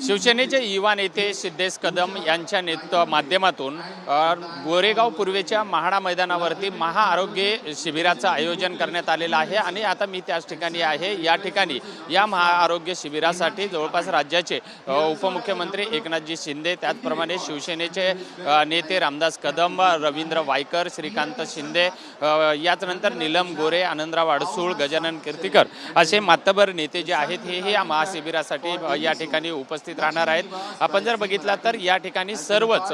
शिवसेनेचे युवा नेते सिद्धेश कदम यांच्या नेतृत्व माध्यमातून गोरेगाव पूर्वेच्या महाडा मैदानावरती महाआरोग्य शिबिराचं आयोजन करण्यात आलेलं आहे आणि आता मी त्याच ठिकाणी आहे. या ठिकाणी या महाआरोग्य शिबिरासाठी जवळपास राज्याचे उपमुख्यमंत्री एकनाथजी शिंदे त्याचप्रमाणे शिवसेनेचे नेते रामदास कदम रवींद्र वायकर श्रीकांत शिंदे याचनंतर नीलम गोरे आनंदराव अडसूळ गजानन कीर्तीकर असे मातबर नेते जे आहेत हे या महाशिबिरासाठी अ, या ठिकाणी उपस्थित राहणार आहेत. आपण जर बघितला तर या ठिकाणी सर्वच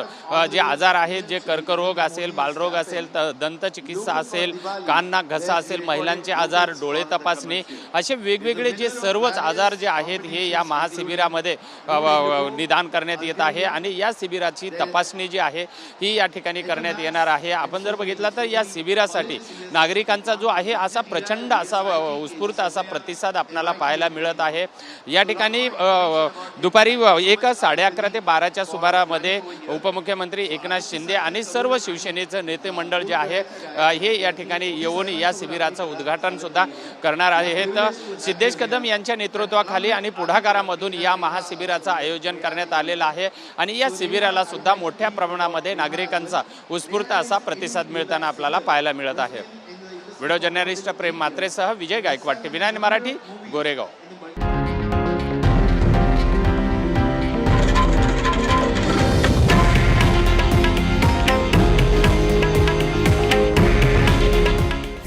जे आजार आहेत जे कर्करोग असेल बालरोग असेल दंतचिकित्सा असेल कान नाक घसा असेल महिलांचे आजार डोळे तपासणी असे वेगवेगळे जे सर्वच आजार जे आहेत हे या महाशिबिरामध्ये निदान करण्यात येत आहे. आणि या शिबिराची तपासणी जी आहे ही या ठिकाणी करण्यात येणार आहे. आपण जर बघितला तर या शिबिरासाठी नागरिकांचा जो आहे असा प्रचंड असा उत्स्फूर्त असा प्रतिसाद आपणाला पाहायला मिळत आहे. या ठिकाणी आणि दुपारी एक साडे अकरा ते बाराच्या सुमारामध्ये उपमुख्यमंत्री एकनाथ शिंदे आणि सर्व शिवसेनेचं नेते मंडळ जे आहे हे या ठिकाणी येऊन या शिबिराचं उद्घाटन सुद्धा करणार आहेत. सिद्धेश कदम यांच्या नेतृत्वाखाली आणि पुढाकारामधून या महाशिबिराचं आयोजन करण्यात आलेलं आहे आणि या शिबिराला सुद्धा मोठ्या प्रमाणामध्ये नागरिकांचा उत्स्फूर्त असा प्रतिसाद मिळताना आपल्याला पाहायला मिळत आहे. व्हिडिओ जर्नलिस्ट प्रेम मात्रेसह विजय गायकवाड टी मराठी गोरेगाव.